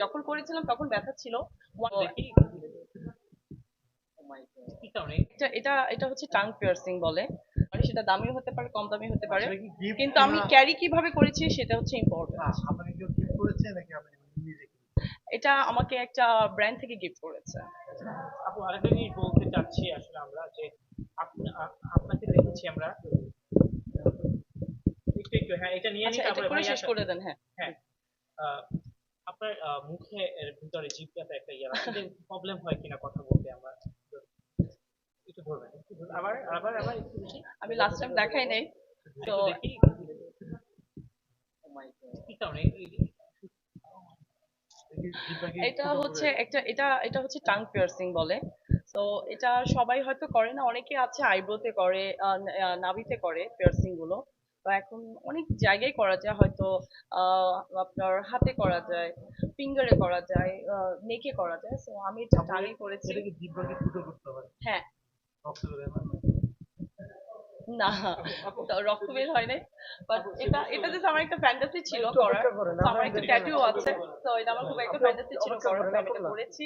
যখন করেছিলাম তখন ব্যথা ছিল। কারণে? এটা এটা হচ্ছে টাং পিয়ার্সিং বলে। মানে সেটা দামিও হতে পারে কম দামি হতে পারে। gift কিন্তু আমি ক্যারি কীভাবে করেছি সেটা হচ্ছে ইম্পর্টেন্ট এটা আমাকে একটা ব্র্যান্ড থেকে গিফট করেছে। আপু আরেকটা জিনিস বলতে চাচ্ছি আসলে আমরা যে আপনা- আপনাকে দেখেছি আমরা। একটু একটু হ্যাঁ এটা নিয়ে আচ্ছা করে শেষ করে দেন হ্যাঁ। হ্যাঁ। আপনার মুখে এর ভিতরে জিভটাতে একটা ইয়ে প্রবলেম হয় কিনা কথা বলতে আমরা। একটু ধরবেন আবার আবার আবার একটু দেখি। আমি লাস্ট টাইম দেখাই নাই তো এটা হচ্ছে একটা এটা এটা হচ্ছে টাং পিয়ার্সিং বলে। তো এটা সবাই হয়তো করে না অনেকে আছে আইব্রোতে করে নাভিতে করে পিয়ার্সিংগুলো। তো এখন অনেক জায়গায় করা যায় হয়তো আপনার হাতে করা যায় ফিঙ্গারে করা যায় নেকে করা যায়। তো আমি এটা করেছি। এটা জিব্বাকে ফুটো করতে হয়। হ্যাঁ হয় না? রক্ত বের হয় নাই। বাট এটা এটা জাস্ট আমার একটা ফ্যান্টাসি ছিল করার। আমার একটা ট্যাটু আছে। তো এটা আমার খুব একটা ফ্যান্টাসি ছিল করার। আমি এটা করেছি।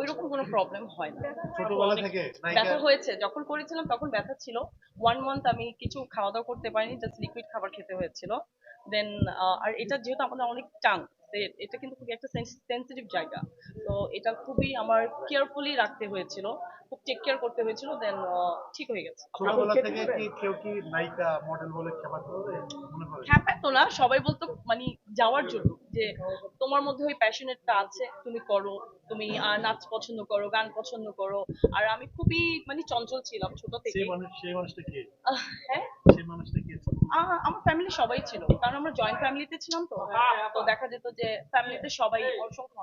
ওইরকম কোনো প্রবলেম হয় না। ছোটবেলা থেকে ব্যথা হয়েছে যখন করেছিলাম তখন ব্যথা ছিল। ওয়ান মান্থ আমি কিছু খাওয়া দাওয়া করতে পারিনি জাস্ট লিকুইড খাবার খেতে হয়েছিল। দেন আর এটা যেহেতু আমাদের অনেক টাং এটা কিন্তু খুবই একটা সেন্সিটিভ জায়গা। তো এটা খুবই আমার কেয়ারফুলি রাখতে হয়েছিল খুব টেক কেয়ার করতে হয়েছিল দেন ঠিক হয়ে গেছে। ছোটবেলা থেকে কি কেউ কি নায়িকা মডেল বলে খেপা করবে? মনে করে। হ্যাঁ তো না সবাই বলতো মানে যাওয়ার জন্য। যে তোমার মধ্যে ওই প্যাশনেটটা আছে তুমি করো তুমি নাচ পছন্দ করো গান পছন্দ করো আর আমি খুবই মানে চঞ্চল ছিলাম ছোট থেকে সেই মানুষ সেই মানুষটা কে? হ্যাঁ? সেই মানুষটা কে আমার ফ্যামিলি সবাই ছিল কারণ আমরা জয়েন্ট ফ্যামিলিতে ছিলাম তো। তো দেখা যেত যে ফ্যামিলিতে সবাই অসংখ্য